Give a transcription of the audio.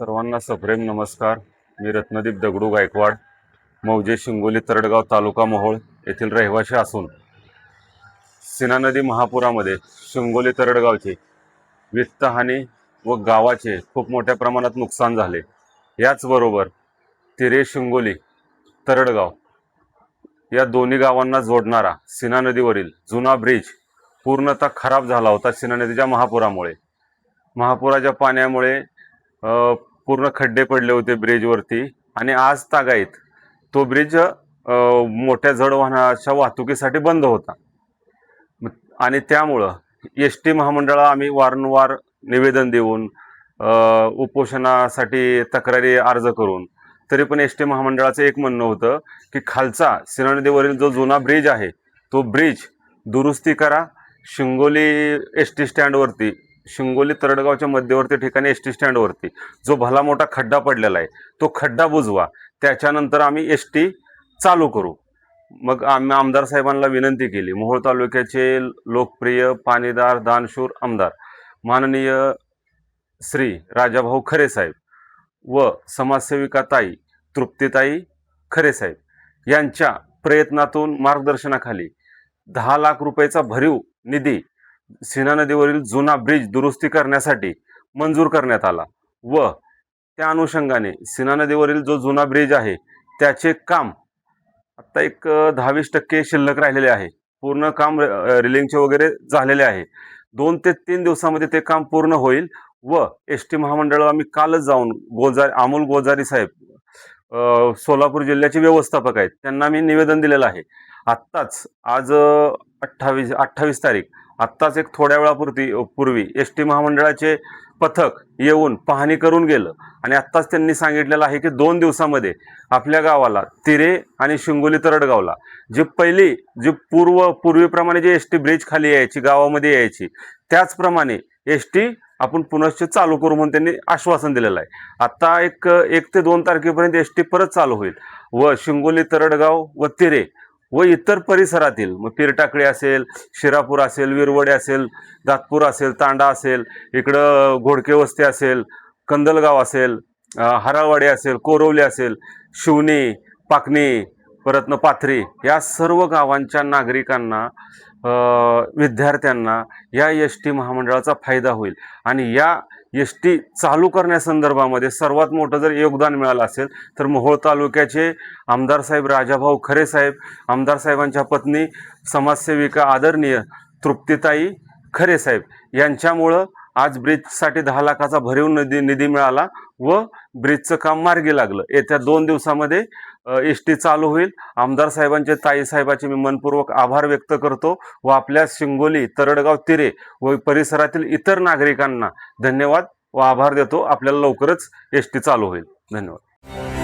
सर्वांना सप्रेम नमस्कार. मी रत्नदीप दगडू गायकवाड मौजे शिंगोली तरडगाव तालुका मोहोळ येथील रहिवासी असून सिना नदी महापुरामध्ये शिंगोली तरडगावचे वित्तहानी व गावाचे खूप मोठ्या प्रमाणात नुकसान झाले. याचबरोबर तिरे शिंगोली तरडगाव या दोन्ही गावांना जोडणारा सिना नदीवरील जुना ब्रिज पूर्णतः खराब झाला होता सिना नदीच्या महापुरामुळे. महापुराच्या पाण्यामुळे पूर्ण खड्डे पडले होते ब्रिजवरती आणि आज तागायत. तो ब्रिज मोठ्या जड वाहनाच्या वाहतुकीसाठी बंद होता. आणि त्यामुळं एस टी महामंडळाला आम्ही वारंवार निवेदन देऊन उपोषणासाठी तक्रारी अर्ज करून तरी पण एस टी महामंडळाचं एक म्हणणं होतं की खालचा सिना जो जुना ब्रिज आहे तो ब्रिज दुरुस्ती करा. शिंगोली एस टी स्टँडवरती शिंगोली तरडगावच्या मध्यवर्ती ठिकाणी एस टी स्टँडवरती. जो भला मोठा खड्डा पडलेला आहे तो खड्डा बुजवा. त्याच्यानंतर आम्ही एस टी चालू करू. मग आम्ही आमदार साहेबांना विनंती केली. मोहोळ तालुक्याचे लोकप्रिय पाणीदार दानशूर आमदार माननीय श्री राजाभाऊ खरे साहेब व समाजसेविका ताई तृप्तीताई खरे साहेब यांच्या प्रयत्नातून मार्गदर्शनाखाली दहा लाख रुपयाचा भरीव निधी सीना नदीवरील जुना ब्रिज दुरुस्ती करण्यासाठी मंजूर करण्यात आला व त्या अनुषंगाने सीना नदीवरील जो जुना ब्रिज आहे त्याचे काम आत्ता एक दहावीस टक्के शिल्लक राहिलेले आहे. पूर्ण काम रिलिंगचे वगैरे झालेले आहे. दोन ते तीन दिवसामध्ये ते काम पूर्ण होईल व एस टी महामंडळ आम्ही कालच जाऊन गोजारी अमोल गोजारी साहेब सोलापूर जिल्ह्याचे व्यवस्थापक आहेत त्यांना मी निवेदन दिलेलं आहे. आत्ताच आज अठ्ठावीस अठ्ठावीस तारीख. आत्ताच एक थोड्या वेळापुरती पूर्वी एस टी महामंडळाचे पथक येऊन पाहणी करून गेलं. आणि आत्ताच त्यांनी सांगितलेलं आहे की दोन दिवसामध्ये आपल्या गावाला तिरे आणि शिंगोली तरडगावला जी पहिली जी पूर्व पूर्वीप्रमाणे जी एस टी ब्रिज खाली यायची गावामध्ये यायची त्याचप्रमाणे एस टी आपण पुनश्च चालू करू म्हणून त्यांनी आश्वासन दिलेलं आहे. आत्ता एक एक ते दोन तारखेपर्यंत एस टी परत चालू होईल. व शिंगोली तरडगाव व तिरे व इतर परिसरातील मग पिरटाकळी असेल शिरापूर असेल विरवडे असेल दातपूर असेल तांडा असेल इकडं घोडके वस्ती असेल कंदलगाव असेल अ, हराळवाडी असेल कोरवली असेल शिवणी पाकणी परतन पाथरी या सर्व गावांच्या नागरिकांना विद्यार्थ्यांना या एस टी महामंडळाचा फायदा होईल. आणि या एस टी चालू करण्यासंदर्भामध्ये सर्वात मोठं जर योगदान मिळालं असेल तर मोहोळ तालुक्याचे आमदार साहेब राजाभाऊ खरे साहेब आमदार साहेबांच्या पत्नी समाजसेविका आदरणीय तृप्तीताई खरे साहेब यांच्यामुळं आज ब्रिजसाठी दहा लाखाचा भरीव निधी निधी मिळाला व ब्रिजचं काम मार्गी लागलं. येत्या दोन दिवसामध्ये एस टी चालू होईल. आमदार साहेबांचे ताई साहेबाचे मी मनपूर्वक आभार व्यक्त करतो व आपल्या शिंगोली तरडगाव तिरे व परिसरातील इतर नागरिकांना धन्यवाद व आभार देतो. आपल्याला लवकरच एस टी चालू होईल. धन्यवाद.